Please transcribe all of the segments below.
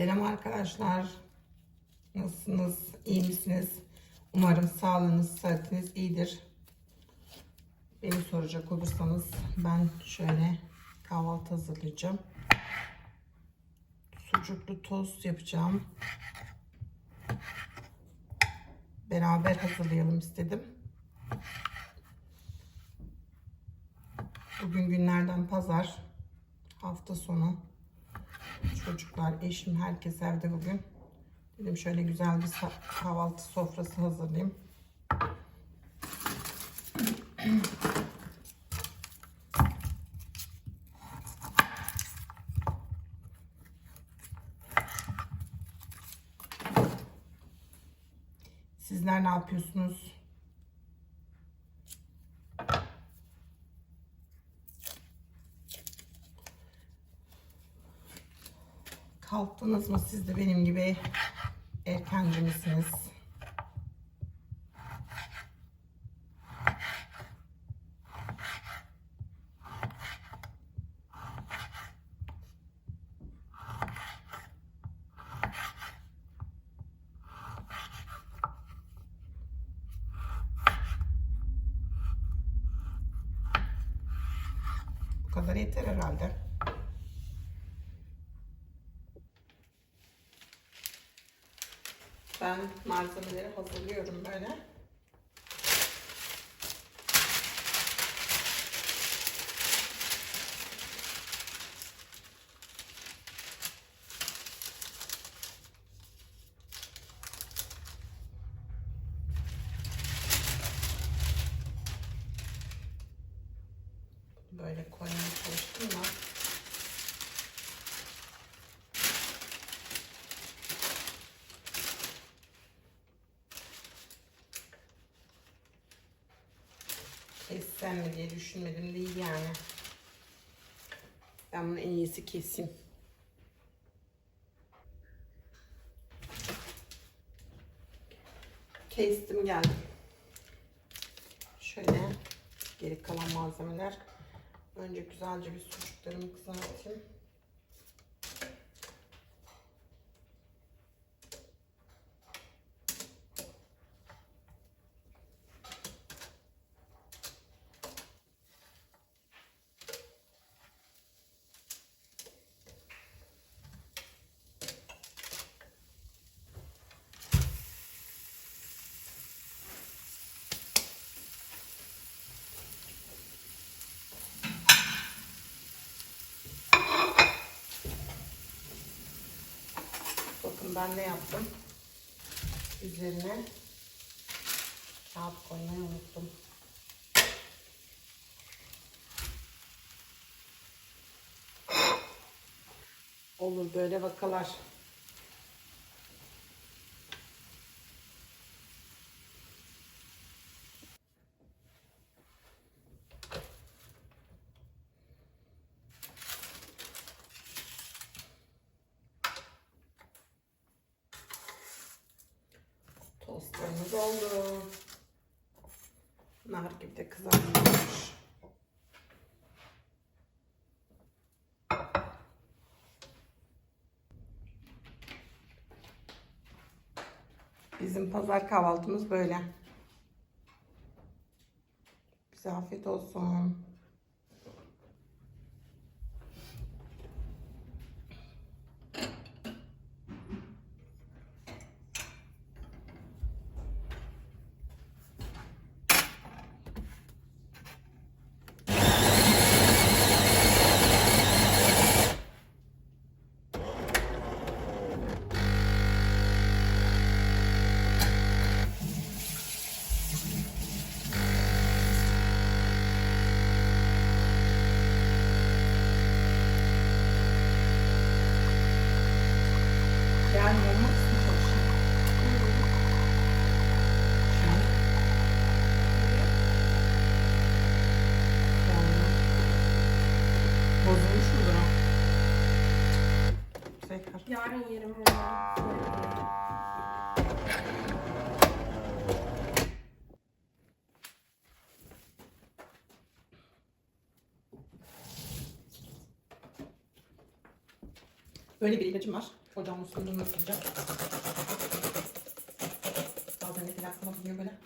Selam arkadaşlar. Nasılsınız? İyi misiniz? Umarım sağlığınız, sıhhatiniz iyidir. Beni soracak olursanız ben şöyle kahvaltı hazırlayacağım. Sucuklu tost yapacağım. Beraber hazırlayalım istedim. Bugün günlerden pazar. Hafta sonu. Çocuklar, eşim, herkes evde bugün. Dedim şöyle güzel bir kahvaltı sofrası hazırlayayım. Sizler ne yapıyorsunuz? Kalktınız mı siz de benim gibi erkenci misiniz? Bu kadar yeter herhalde. Ben malzemeleri hazırlıyorum böyle. Böyle koymaya çalıştım da. Kessem mi diye düşünmedim değil yani. Ben bunu en iyisi keseyim. Kestim geldim. Şöyle geri kalan malzemeler. Önce güzelce bir sucuklarımı kızartayım. Bakın ben ne yaptım. Üzerine kağıt koymayı unuttum. Olur böyle vakalar. Tostlarımız oldu. Nar gibi de kızarmış. Bizim pazar kahvaltımız böyle. Bize afiyet olsun. Yarın yerim bunları. Böyle bir ilacım var. Ocağın üstünde nasıl olacak? Bazen de aklıma geliyor böyle.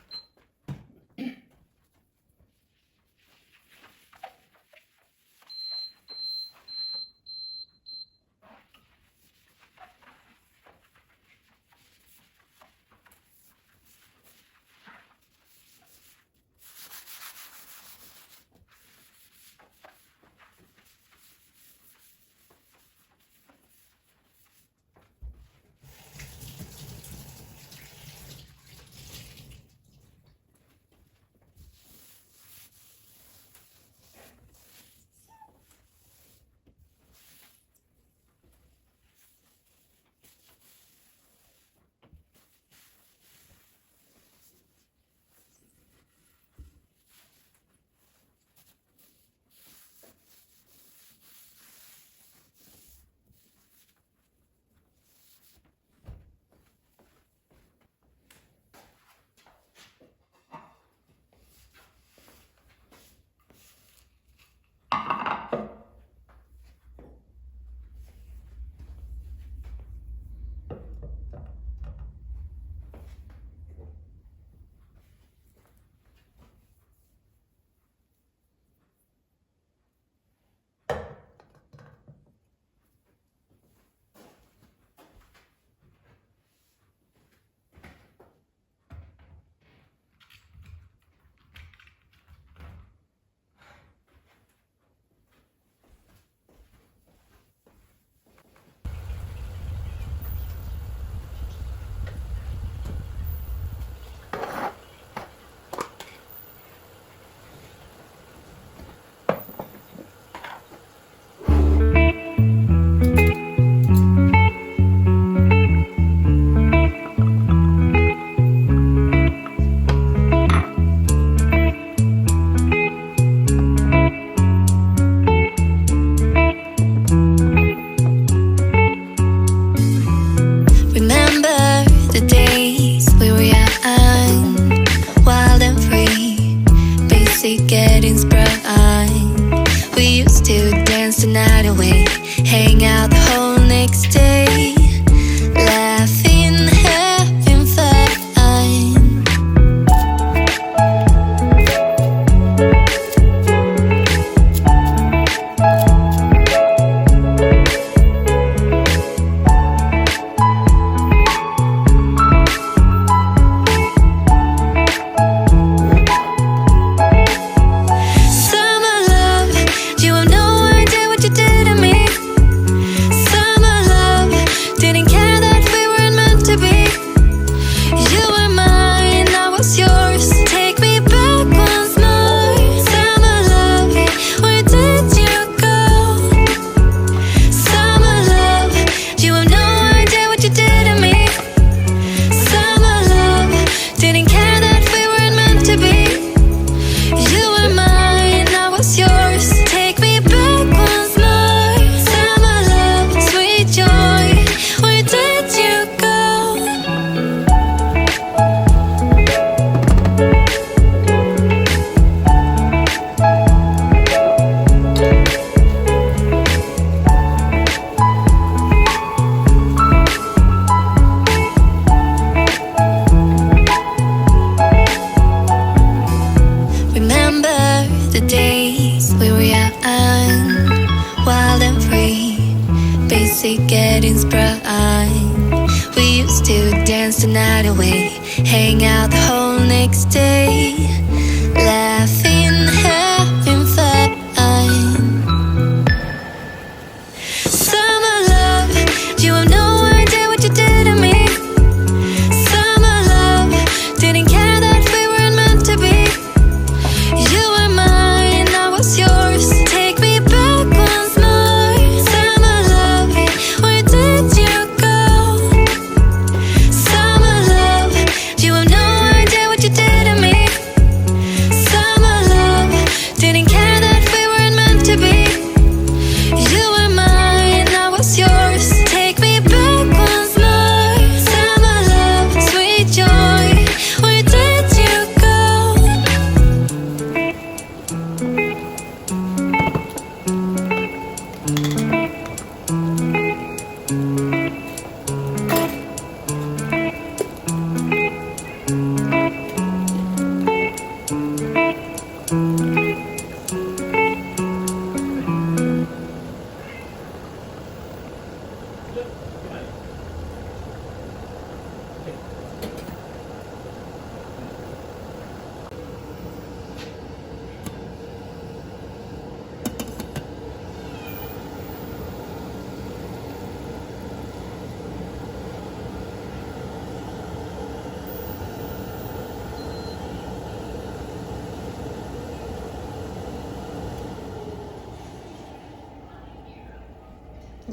Basic getting prime. We used to dance the night away, hang out the whole next day.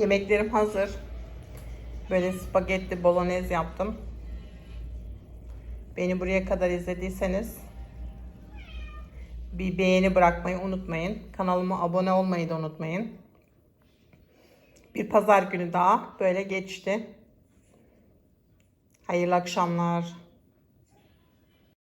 Yemeklerim hazır. Böyle spagetti bolognese yaptım. Beni buraya kadar izlediyseniz bir beğeni bırakmayı unutmayın. Kanalıma abone olmayı da unutmayın. Bir pazar günü daha böyle geçti. Hayırlı akşamlar.